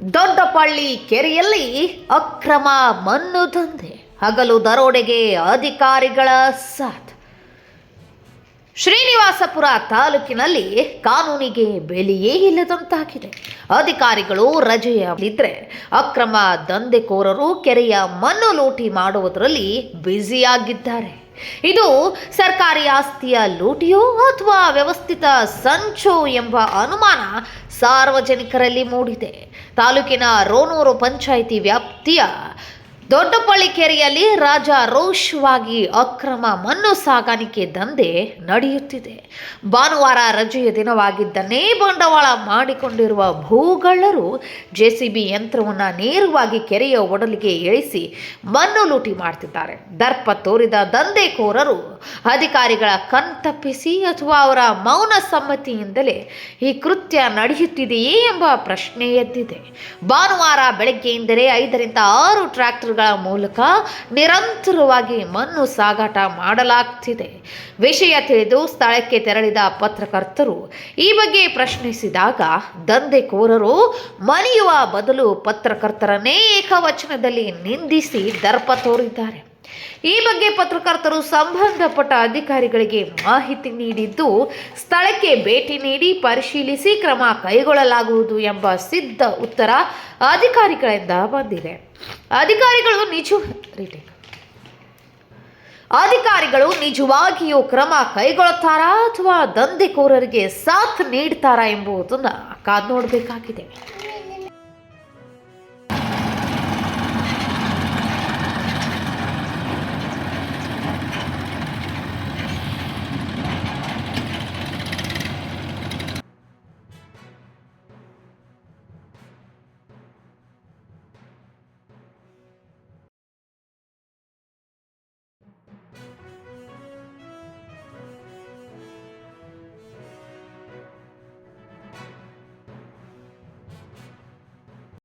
ದೊಡ್ಡಪಳ್ಳಿ ಕೆರೆಯಲ್ಲಿ ಅಕ್ರಮ ಮಣ್ಣು ದಂಧೆ, ಹಗಲು ದರೋಡೆಗೆ ಅಧಿಕಾರಿಗಳ ಸಾಥ್. ಶ್ರೀನಿವಾಸಪುರ ತಾಲೂಕಿನಲ್ಲಿ ಕಾನೂನಿಗೆ ಬೆಲೆಯೇ ಇಲ್ಲದಂತಾಗಿದೆ. ಅಧಿಕಾರಿಗಳು ರಜೆಯಲ್ಲಿದ್ದರೆ ಅಕ್ರಮ ದಂಧೆಕೋರರು ಕೆರೆಯ ಮಣ್ಣು ಲೂಟಿ ಮಾಡುವುದರಲ್ಲಿ ಬ್ಯುಸಿಯಾಗಿದ್ದಾರೆ. ಇದು ಸರ್ಕಾರಿ ಆಸ್ತಿಯ ಲೂಟಿಯೋ ಅಥವಾ ವ್ಯವಸ್ಥಿತ ಸಂಚೋ ಎಂಬ ಅನುಮಾನ ಸಾರ್ವಜನಿಕರಲ್ಲಿ ಮೂಡಿದೆ. ತಾಲೂಕಿನ ರೋಣೂರು ಪಂಚಾಯಿತಿ ವ್ಯಾಪ್ತಿಯ ದೊಡ್ಡಪಳ್ಳಿ ಕೆರೆಯಲ್ಲಿ ರಾಜಾರೋಷವಾಗಿ ಅಕ್ರಮ ಮಣ್ಣು ಸಾಗಾಣಿಕೆ ದಂಧೆ ನಡೆಯುತ್ತಿದೆ. ಭಾನುವಾರ ರಜೆಯ ದಿನವಾಗಿದ್ದನ್ನೇ ಬಂಡವಾಳ ಮಾಡಿಕೊಂಡಿರುವ ಭೂಗಳ್ಳರು ಜೆಸಿಬಿ ಯಂತ್ರವನ್ನು ನೇರವಾಗಿ ಕೆರೆಯ ಒಡಲಿಗೆ ಇಳಿಸಿ ಮಣ್ಣು ಲೂಟಿ ಮಾಡ್ತಿದ್ದಾರೆ. ದರ್ಪ ತೋರಿದ ದಂಧೆಕೋರರು ಅಧಿಕಾರಿಗಳ ಕಣ್ತಪ್ಪಿಸಿ ಅಥವಾ ಅವರ ಮೌನ ಸಮ್ಮತಿಯಿಂದಲೇ ಈ ಕೃತ್ಯ ನಡೆಯುತ್ತಿದೆಯೇ ಎಂಬ ಪ್ರಶ್ನೆ ಎದ್ದಿದೆ. ಭಾನುವಾರ ಬೆಳಗ್ಗೆಯಿಂದಲೇ ಐದರಿಂದ ಆರು ಟ್ರ್ಯಾಕ್ಟರ್ಗಳ ಮೂಲಕ ನಿರಂತರವಾಗಿ ಮಣ್ಣು ಸಾಗಾಟ ಮಾಡಲಾಗ್ತಿದೆ. ವಿಷಯ ತಿಳಿದು ಸ್ಥಳಕ್ಕೆ ತೆರಳಿದ ಪತ್ರಕರ್ತರು ಈ ಬಗ್ಗೆ ಪ್ರಶ್ನಿಸಿದಾಗ ದಂಧೆಕೋರರು ಮನೆಯುವ ಬದಲು ಪತ್ರಕರ್ತರನ್ನೇ ಏಕವಚನದಲ್ಲಿ ನಿಂದಿಸಿ ದರ್ಪ ತೋರಿದ್ದಾರೆ. ಈ ಬಗ್ಗೆ ಪತ್ರಕರ್ತರು ಸಂಬಂಧಪಟ್ಟ ಅಧಿಕಾರಿಗಳಿಗೆ ಮಾಹಿತಿ ನೀಡಿದ್ದು, ಸ್ಥಳಕ್ಕೆ ಭೇಟಿ ನೀಡಿ ಪರಿಶೀಲಿಸಿ ಕ್ರಮ ಕೈಗೊಳ್ಳಲಾಗುವುದು ಎಂಬ ಸಿದ್ಧ ಉತ್ತರ ಅಧಿಕಾರಿಗಳಿಂದ ಬಂದಿದೆ. ಅಧಿಕಾರಿಗಳು ನಿಜ ಅಧಿಕಾರಿಗಳು ನಿಜವಾಗಿಯೂ ಕ್ರಮ ಕೈಗೊಳ್ಳುತ್ತಾರಾ ಅಥವಾ ದಂಧೆಕೋರರಿಗೆ ಸಾಥ್ ನೀಡ್ತಾರಾ ಎಂಬುದನ್ನು ಕಾದ್ ನೋಡಬೇಕಾಗಿದೆ.